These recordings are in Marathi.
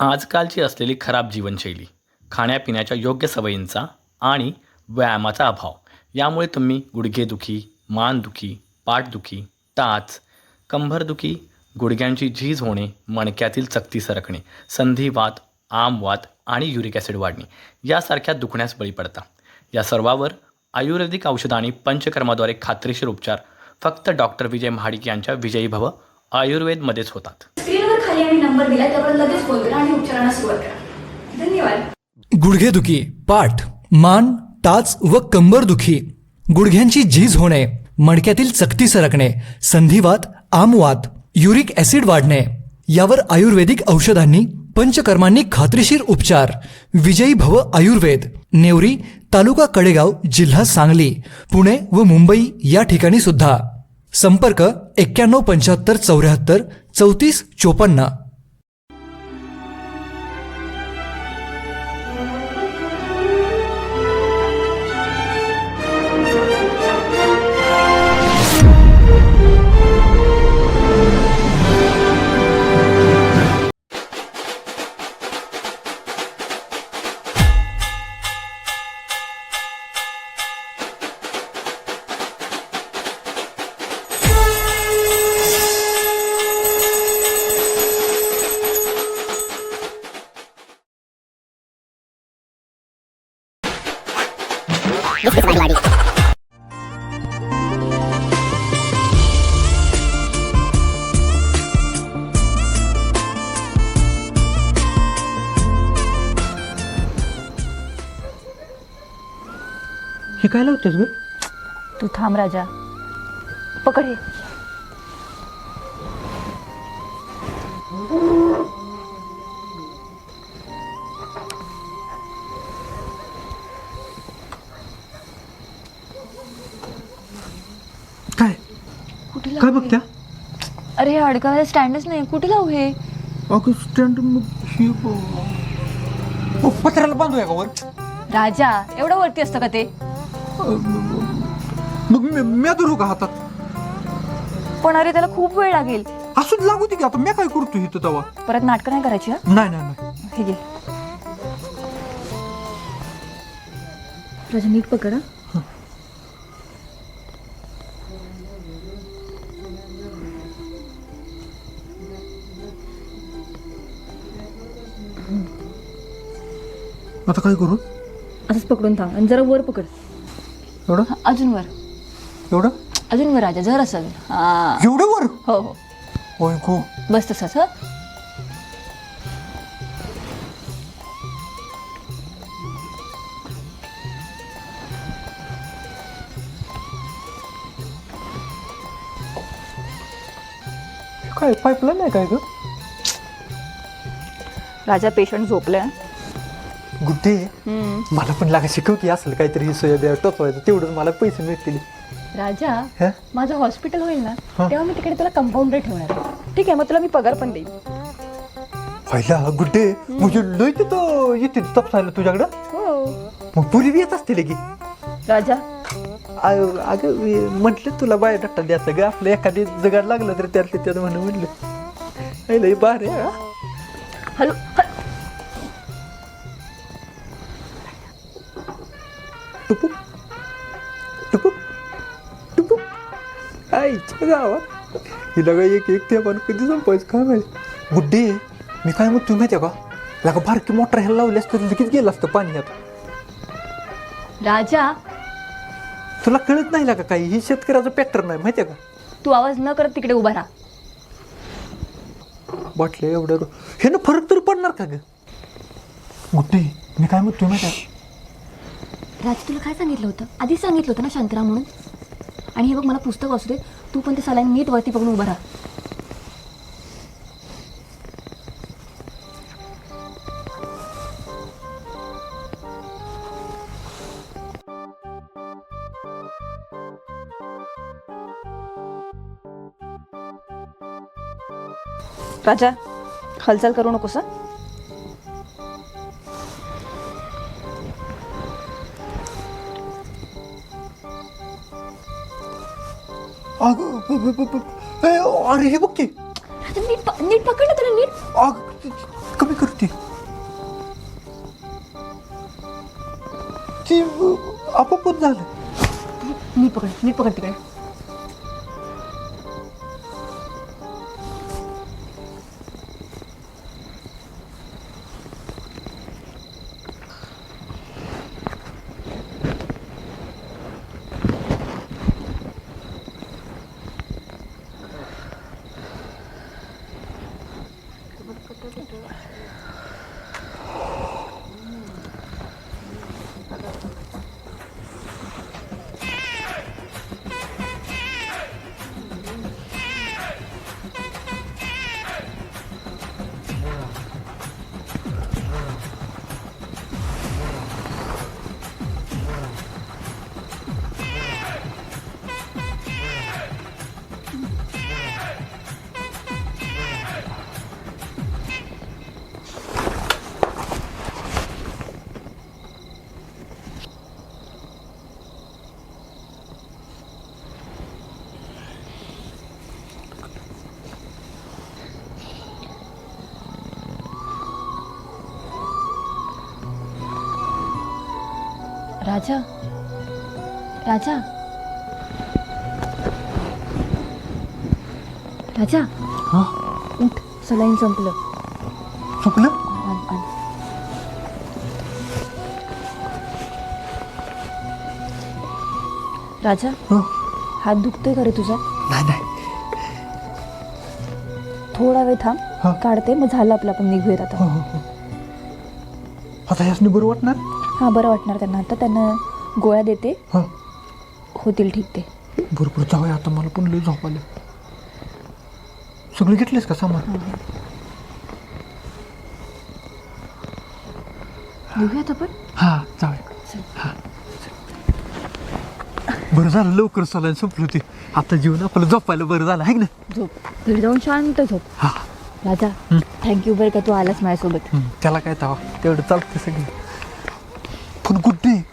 आजकालची असलेली खराब जीवनशैली खाण्यापिण्याच्या योग्य सवयींचा आणि व्यायामाचा अभाव. यामुळे तुम्ही गुडघेदुखी मानदुखी पाठदुखी टाच कंबरदुखी गुडघ्यांची झीज होणे मणक्यातील चकती सरकणे संधिवात आमवात आणि युरिक ॲसिड वाढणे यासारख्या दुखण्यास बळी पडता. या सर्वावर आयुर्वेदिक औषध आणि पंचकर्माद्वारे खात्रीशीर उपचार फक्त डॉक्टर विजय महाडिक यांच्या विजयी भव आयुर्वेदमध्येच होतात. खाली आणि नंबर दिलाय त्यावर लगेच फोन करा आणि उपचारांना सुरुवात करा. धन्यवाद. गुडघेदुखी पाठ मान टाच व कंबरदुखी गुडघ्यांची झीज होणे मणक्यातील चकती सरकणे संधिवात आमवात युरिक ॲसिड वाढणे. यावर आयुर्वेदिक औषधांनी पंचकर्मांनी खात्रीशीर उपचार. विजयी भव आयुर्वेद. नेवरी तालुका कडेगाव जिल्हा सांगली पुणे व मुंबई या ठिकाणी सुद्धा संपर्क एक्क्याण्णव पंच्याहत्तर चौऱ्याहत्तर चौतीस चोपन्न. हे काय लावतेस ग? तू थांब राजा. पकड हे. अरे हे अडकावायला स्टँडच नाही. कुठे लावू हे? अगं स्टँड ही ओ, पत्र्याला बांधूया का वर? राजा एवढं वरती असतं का ते? मग मी धरू का हातात. पण अरे त्याला खूप वेळ लागेल. असंच लागू दे की आता मी काय करतो इथं तवा? परत नाटकं नाही करायची हा? नाही नाही नाही. हे घे. राजा नीट पकड. आता काय करू? असंच पकडून थांब आणि जरा वर पकड. एवढं? अजून वर. एवढं? अजून वर राजा जर असं हा. एवढं वर? हो हो. होय बस तसंच हा. काय पाईपलाईन नाही काय ग? राजा पेशंट झोपलाय. गुड्डे मला पण लागा शिकव की असेल काहीतरी ही सोया टोचवायचं तेवढंच मला पैसे मिळतील. राजा हे? माझं हॉस्पिटल होईल ना. तेव्हा मी तिकडे तुला कंपाऊंडर ठेवणार आहे. ठीक आहे मग तुला मी पगार पण देईन. पहिला गुड्डे म्हणजे लय तिथं येते तपसायला तुझ्याकडं? हो. मग पुरी बी येत असते की? राजा. अगं मी म्हटलं तुला बाय डट्टा द्यायचं ग आपलं एखादी जगाड लागलं तर त्यातलं त्यात म्हणून म्हटलं अय लय बार. हॅलो टुपूक टुपूक टुपूक आईच्या गावात हिला काय एक एक ते पण कधी संपायचं काय माहिती? गुड्डे मी काय म्हणतो माहिती आहे का? लागा बारकी मोटर ह्याला लावली असतं लगेच गेलं असतं पाणी आता राजा. तुला कळत नाही लागा काही? ही शेतकऱ्याचं पॅक्टर नाही माहिती आहे का? तू आवाज न करत तिकडे उभा राहा. बाटल्या एवढं हे ना फरक तरी पडणार का ग? गुड्डे मी काय म्हणतो माहिती आहे राज तुला काय सांगितलं होतं? आधीच सांगितलं होतं ना शांतरा म्हणून? आणि हे बघ मला पुस्तक असू दे. तू पण ते सलाईन नीट वरती बघून उभा राहा. राजा हालचाल करू नकोस हं? अरे हे बघ की. राजा नीट प- नीट पकड ना त्याला नीट. कमी कर ती. ती आपोआपच झालं. नीट पकड नीट पकड तिकडे. राजा? राजा? राजा? हा? उठ सलाईन संपलं. चुकलं आण, आण. राजा हं. हात दुखतोय का रे तुझा? नाही नाही. थोडा वेळ थांब हा. काढते मग झालं आपलं आपण निघूयात आता. हो हो हो. आता बरं वाटणार? हां बरं वाटणार त्यांना. आता त्यांना गोळ्या देते. हां. होतील ठीक ते. बरोबर जाऊया. आता मला पण लई झोप आलं. सगळं घेतलेस का सामान? निघूयात आपण? हा जाऊया. हा बरं झालं लवकर चालायला संपलं ते आता जीवन आपलं झोपायला बरं झालं आहे ना झोप. घरी जाऊन शांत झोप. हा. राजा थँक्यू बरं का तू आलास माझ्यासोबत. त्याला काय तवा? तेवढं चालतं सगळं. पण गुड्डे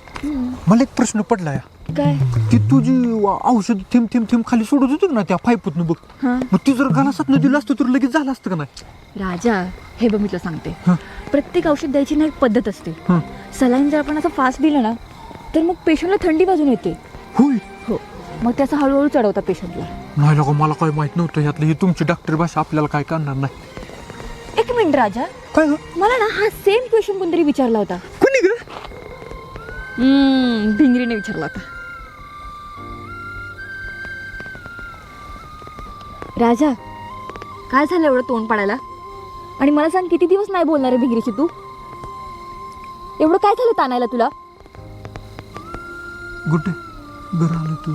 मला एक प्रश्न पडला या. काय? ती तुझी औषध थेंब थेंब थेंब खाली सोडत होती ना त्या पाईपतनं बघ. हां. मग ती जर गलासात दिलं असतं तर लगेच झालं असतं का नाही? राजा हे बघ मी तुला सांगते. हं. प्रत्येक औषध द्यायची ना एक पद्धत असते. हं. सलाईन जर आपण असं फास्ट दिलं ना तर मग पेशंटला थंडी बाजून येते. होय? हो. मग ते असं हळूहळू चढवता पेशंटला. नाही लोक मला काय माहीत नव्हतं यातलं. ही तुमची डॉक्टर भाषा आपल्याला काय करणार नाही. एक मिनिट राजा. काय ग मला ना हा सेम क्वेश्चन कोणतरी विचारला होता. हम्म, भिंगरीने विचारला होता राजा काय झालं एवढं तोंड पाडायला आणि मला सांग किती दिवस नाही बोलणार आहे भिंगरीशी तू एवढं काय झालं ताणायला तुला गुड्डे घर आलं तू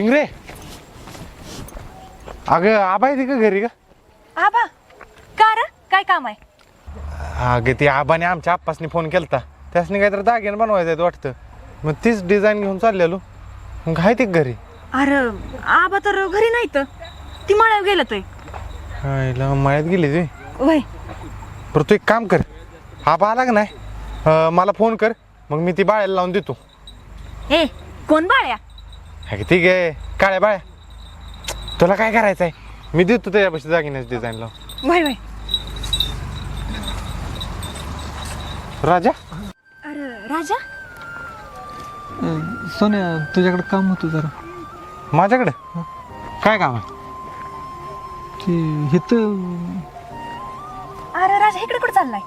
भिंगरे अगं आबा येते का घरी का आबा का रे? काय काम आहे? अगं ते आबाने आमच्या आप्पासनी फोन केलता. त्यासनी काहीतरी दागिने बनवायचं आहेत वाटतं. मग तीच डिझाईन घेऊन चाललेलो. मग आहे ते घरी. अरे आबा तर घरी नाही तर ती मळ्यावर गेलं तोय. हायला मळ्यात गेली तुम्ही वय. बरं तू एक काम कर. आबा आला का नाही? अं, मला फोन कर. मग मी ती बाळ्याला लावून देतो. ए कोण बाळ्या? अगं ठीक आहे. काळ्या बाळ्या. तुला काय करायचं आहे? मी देतो त्याच्यापाशी दागिन्याची डिझाईन लावून वय वय. राजा? अरे राजा? सोन्या तुझ्याकडे काम होतं जरा. माझ्याकडे? काय काम आहे? ते इथं अरे राजा इकडे कुठे चाललाय?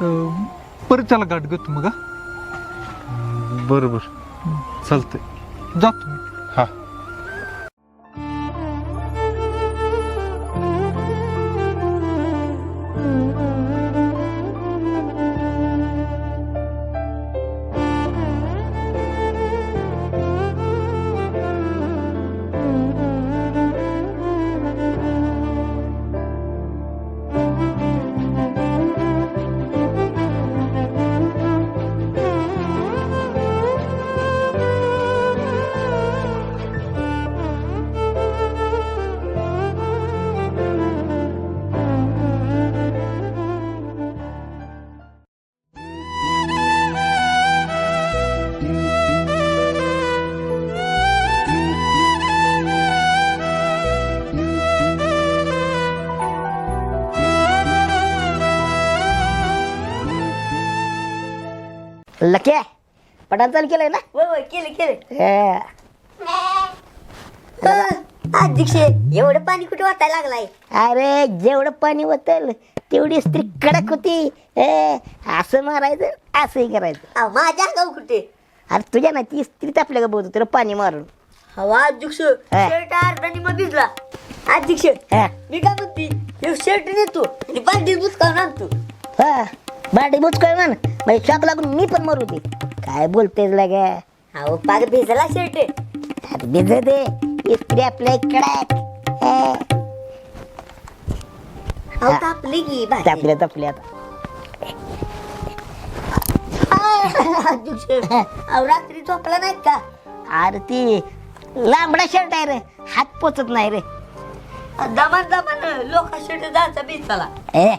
अं, परत त्याला गाठ घेतो मग हा? बरं बरं चालतंय. जातो मी हा लके पटान चालू केलंय ना? केले केले. हे. अध्यक्ष एवढं पाणी कुठे वाटायला लागलाय? अरे जेवढं पाणी होतं तेवढी स्त्री कडक होती. हे, असं मारायचं असंही करायचं. अहो, माझ्या अंगावर कुठे? अरे तुझ्या ना ती स्त्री आपल्या बोलतो तुला पाणी मारून. हवा अध्यक्ष हा. शर्ट अर्धानी मग भिजला अध्यक्ष हा. मी काय म्हणते हे शर्ट नेतो आणि बालदी बुचकावून आणतो. हा बाडी बुचकळ म्हण म्हणजे शॉक लागून मी पण मरू दे. काय बोलतेस लागे? अहो पाग भिजला शर्ट भिज दे. स्त्री आपल्या कडक तापली की. तापल्या तापल्या रात्री झोपला नाही का? अरे ती लांबडा शर्ट आहे रे. हात पोचत नाही रे. दमान दमान लोक शर्ट जायचा भिजला ए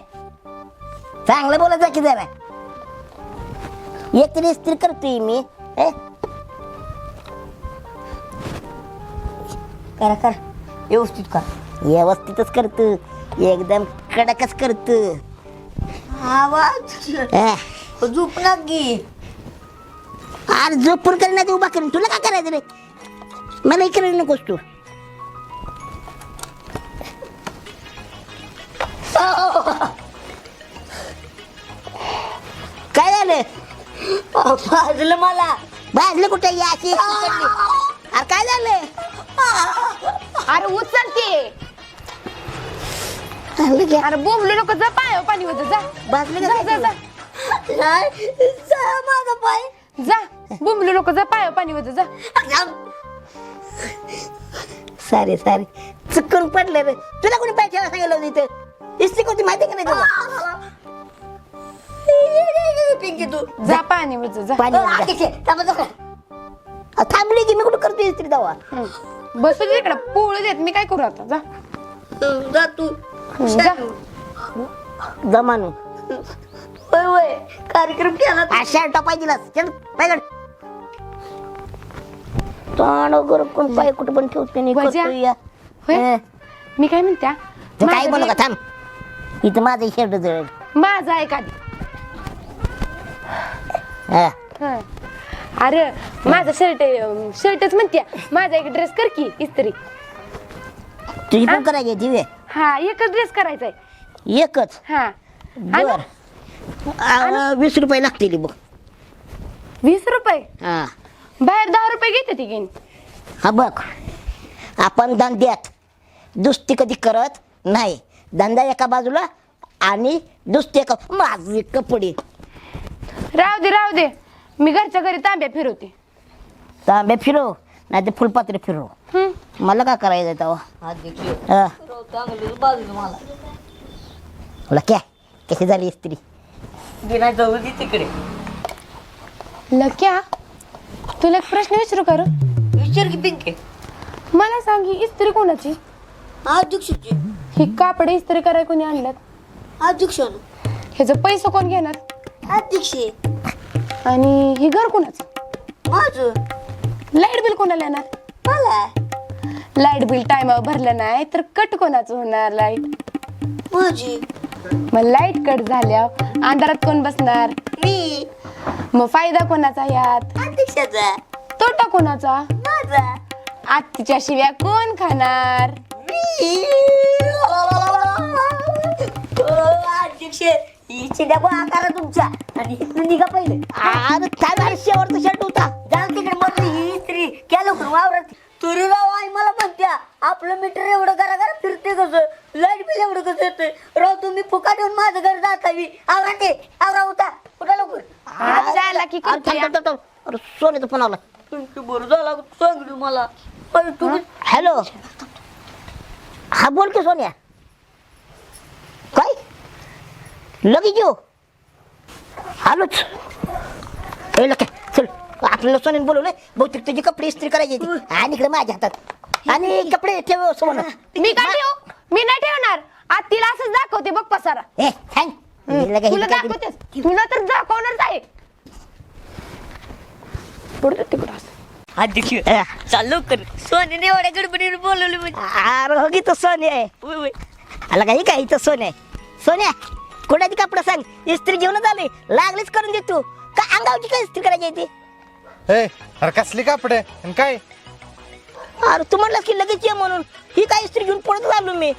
चांगलं बोलायचं की जरा? एक तरी स्त्री करतोय मी ए, करा करा. व्यवस्थित करा. व्यवस्थितच करतो. एकदम कडकच करतो. आवाज? झोप ना की अरे झोपून करण्यात उभा करून. तुला काय करायचं रे? मला इकडे नकोस तू. काय झालं? भाजलं मला. भाजलं कुठे? या अशी पडली. अरे काय झालं अरे उचल की? अरे बोंबले नको जा पाय पाणी होतं जा. भाजलं जा का जा जा. नाही जा माझा पाय. जा बोंबले नको जा पाय पाणी होतं जा. सारे सारे चुकून पडले रे. तुला कोणी पाय ठेवा सांगितलं होतं इथं? इस्त्री कोणती माहिती का नाही तुला? पिंकी तू. जा पाणी होतं जा. पाणी अ, आणजा. अध्यक्ष, थांबा जरा. अ, थांबली की मी कुठं करतो इस्त्री दवा बसू दे इकडं. पोळू देत. मी काय करू आता? जा. जा तू. जा. जमानू होय होय कार्यक्रम केला तू. अशा टपाय दिलास. चल पायगड. तोंड वगैरे कोण पाय कुठं पण ठेवते नाही. वजा. करतो या. होय. हं. मी काय म्हणत्या? तू काय माझं बोलू का? थांब. इथं माझं शर्ट माझा आहे काढ हा. अरे माझा शर्ट शर्टच म्हणत्या. माझा एक ड्रेस कर की इस्त्री. तुझी पण करायची दिवे. हा एकच ड्रेस करायचा आहे एकच? हा. बर. आ, वीस रुपये लागतील बघ. वीस रुपये? हा. बाहेर दहा रुपये घेते ती घेईन. हा बघ. आपण धंद्यात दुसती कधी करत नाही. धंदा एका बाजूला आणि दुसती एका माझे कपडे. राहू दे राहू दे. मी घरच्या घरी तांब्या फिरवते. तांबे फिरव नाही ते फुलपात्र फिरव. हं. मला काय करायचं तेव्हा अध्यक्ष हा. चांगलं बाजूला मला. तुला क्या? कशी झाली स्त्री बिना जाऊ दे तिकडे. लक्या तुला एक प्रश्न विचारू का रं? विचार की पिंके. मला सांग ही इस्त्री कोणाची? अध्यक्षची ही कापडे इस्त्री करायला कोणी आणल्यात? अध्यक्ष ह्याचं पैसे कोण घेणार? अध्यक्ष आणि ही घर कोणाचं माझं लाइट बिल कोणाला येणार मला लाइट बिल टायमावर भरलं नाही तर कट कोणाचं होणार लाइट माझी मग लाइट कट झाल्यावर अंधारात कोण बसणार मी मग फायदा कोणाचा यात अध्यक्षाचा तोटा कोणाचा माझा आत्तीच्या शिव्या कोण खाणार मी अध्यक्ष ही चिड्या आकारा तुमच्या. आणि इथून निघा पहिले. अरे काय भारी शेवटचा शर्ट होता जाऊ तिकडे मग ही स्त्री. क्या लवकर वावरात? तुरी राव आई मला म्हणत्या आपलं मीटर एवढं करा करा फिरते कसं? लाइट बिल एवढं कसं येतं राव तुम्ही फुकाट येऊन माझं घर जातावी. आवरा ते. आवरा होता कुठं लवकर. जायला की अरे थांब, थांब, थांब, थांब. अरे सोन्याचा फोन आला. तुमची बरं झाला मला. पण तुम्ही हॅलो. हा बोल की सोन्या काय लगेच येऊ आलोच. ए लके चल आपल्याला सोन्याने बोलवलंय. बहुतेक तुझे कपडे इस्त्री करायचे ते. आणि इकडे माझ्या हातात. आणि कपडे ठेव सोना. मी काय ठेवू? मी नाही ठेवणार. आज तिला असंच दाखवते बघ पसारा. ए थँक तुला दाखवतेस? तुला तर दाखवणारच आहे. पुढे तिकडं असं. चाललो कर सोन्याने एवढ्या गडबडीने बोलवलं म्हणजे. अरे हो की तो सोन्या आहे. आला काही काय इथं सोन्या आहे? सोन्या. कोणाची कपडे सांग. इस्त्री घेऊनच आले लागलीच करून देतो का अंगावची काय इस्त्री करायची आहे ती? ए अरे कसली कापडे? आणि काय? अरे तू म्हणलास की लगेच ये म्हणून. ही काय इस्त्री घेऊन पळत आलो मी?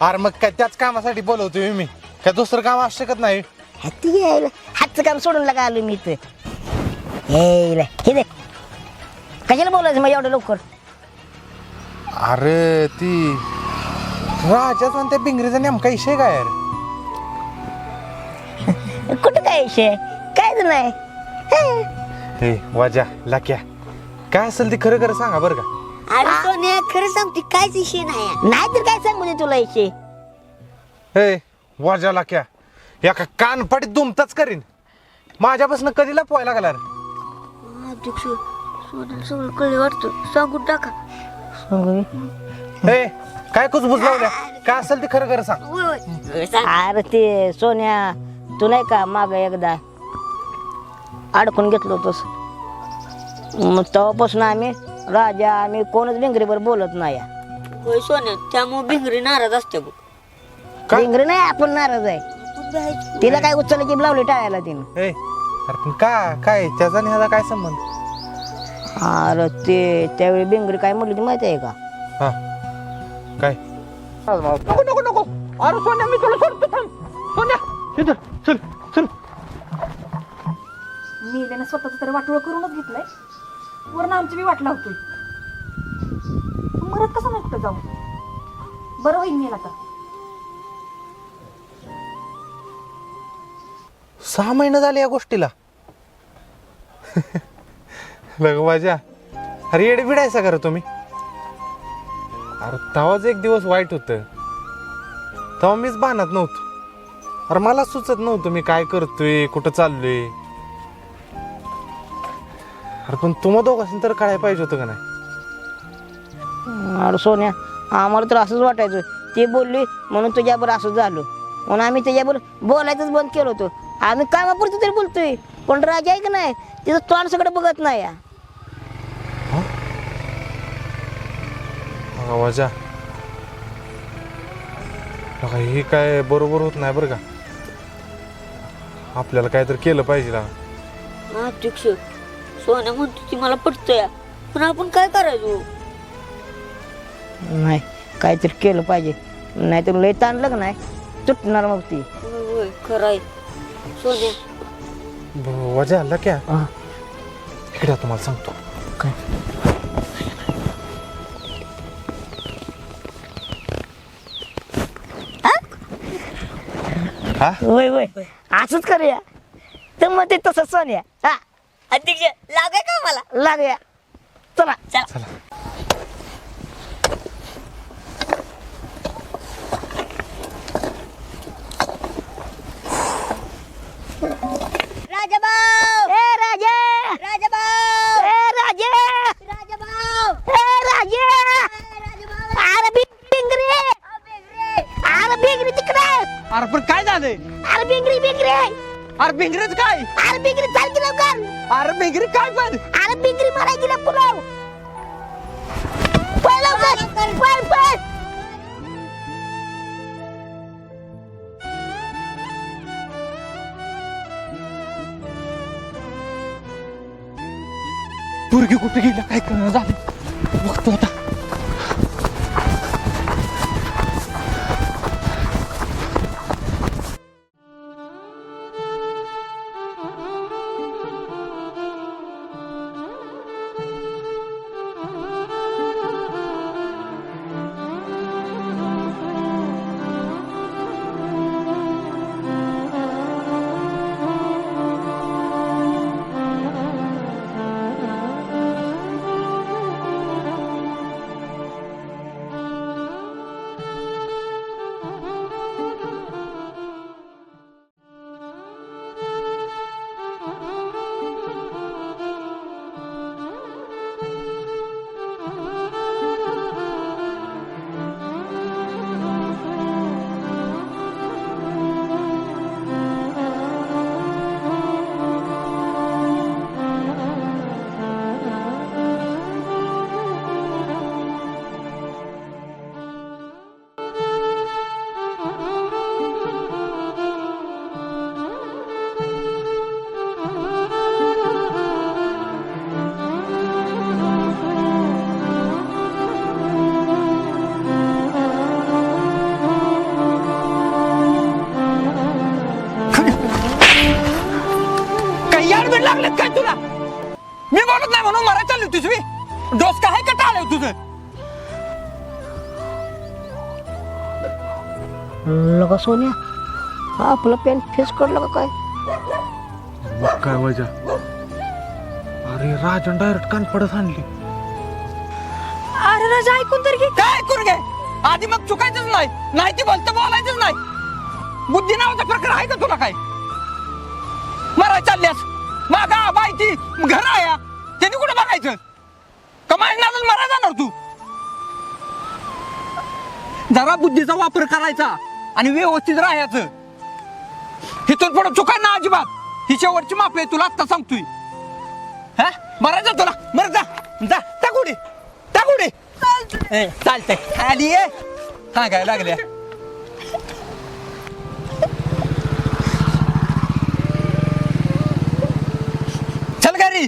अरे मग काय त्याच कामासाठी बोलवतोय मी? काय दुसरं काम असू शकत नाही? हाती यायला. हातचं काम सोडून लागा आलो मी इथं. हे इला, हे दे. कशाला बोलायचं मग एवढं लवकर? अरे ती राजाच म्हणते बिंगरीचा नेमका विषय काय यार कुठं काय विषय? कायच नाही. हे. हे वाजा लाक्या. काय असेल ते खरं खरं सांगा बरं का. अरे सोन्या खरं सांगते काहीच विषय नाही नाही तर काय सांगू दे तुला विषय? हे वाजा लाक्या. एका कानफाटीत दुमताच करीन. माझ्यापासून कधी लपवायला लागला रे अध्यक्ष सोन्याला सगळं कळलं वाटतं. सांगून टाका. हे काय कुचबुज लावल्या? काय असेल ते खरं खरं सांग. होय होय. सांग अरे ते सोन्या तू नाही का माग एकदा अडकून घेतलं होतंस? मग तेव्हापासून आम्ही राजा आम्ही कोणच बिंगरीवर बोलत नाही. होय सोन्या त्यामुळे बिंगरी नाराज असते बघ? बिंगरी नाही आपण नाराज आहे. तिला काय उचललं की लावली टाळायला तिनं. अरे पण का काय त्याचा आणि ह्याचा काय संबंध? अरे ते त्यावेळी बिंगरी काय म्हटली ती माहिती आहे का? हा. काय? नको नको नको. अरे सोन्या मी तुला सोडतो थांब. सोन्या इधर चल चल. मेल्यानं स्वतःच तर वाटोळ करूनच घेतलंय. वरनं आमची बी वाट लावतोय. तू मरत कसं नसतं जाऊ? बरं होईल मेला आता. सहा महिने झाले या गोष्टीला. माझ्या अरे येडे बिडायचा करा तुम्ही. अरे तेव्हाच एक दिवस वाईट होत. तेव्हा मीच बाणत नव्हतो. अरे मला सुचत नव्हतं मी काय करतोय कुठं चाललोय. अरे पण तुम्हा दोघांनी तर कळायला पाहिजे होतं का नाही? अरे सोन्या आम्हाला तर असंच वाटायचं. ती बोलली म्हणून तुझ्याबरोबर असं झालं. म्हणून आम्ही तुझ्याबरोबर बोलायचंच बंद केलं होतं. आम्ही कामापुरतं तरी बोलतोय. पण राजा आहे का नाही? तिचं तोंड सगळं बघत नाही या. हे काय बरोबर होत नाही बरं का? आपल्याला काहीतरी केलं पाहिजे ना. अध्यक्ष सोन्या म्हणतो ती मला पटतंय. पण आपण काय करायचो? नाही काहीतरी केलं पाहिजे. नाही तर लय ताणलं का नाही. तुटणार मग ती. होय होय खरं आहे सोन्या वजा आला क्या? हा. इकडे तुम्हाला सांगतो. काय? हा? होय होय. असंच करूया. तर मग ते तसं सोन्या. हा. अध्यक्ष लागाय का मला लागूया. चला. चला. भिंगरीच काय? अरे बिंगरी चाल की लवकर. अरे भिंगरी काय पण? सोन्या? हा आपला पॅन फेस करलं का काय? मग काय वजह अरे राजन डायरेक्ट कान पडत आणली. अरे राजा ऐकून तर घे. काय करू घे? आधी मग चुकायचंच नाही. नाही ती बोलतं बोलायचंच नाही. बुद्धी नावाचा प्रकार आहे का तुला काय? मराय चालल्यास. मागा बायची घर आहे त्यांनी कुठं बघायचं? कमाई नाच मरा जाणार तू. जरा बुद्धीचा वापर करायचा. आणि व्यवस्थित राहायचं. इथून पुढे चुकाय ना अजिबात. ही शेवटची माफी आहे तुला आत्ता सांगतोय. हा? मरायचं तुला. मर जा. जा. टाकुडी टाकुडी चालतंय. खाली ये सांगायला लागल्या. चल घरी.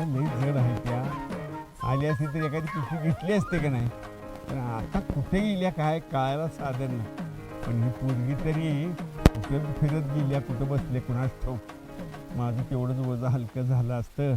पिशव्या लई जड आहे त्या. आली असती तर एखादी पिशवी घेतली असते का नाही? पण आता कुठे गेल्या काय कळायला साधन नाही. पण ही पोरगी तरी कुठे फिरत गेल्या कुठं बसले कुणास ठाऊक? माझं तेवढंच वजा हलकं झालं असतं.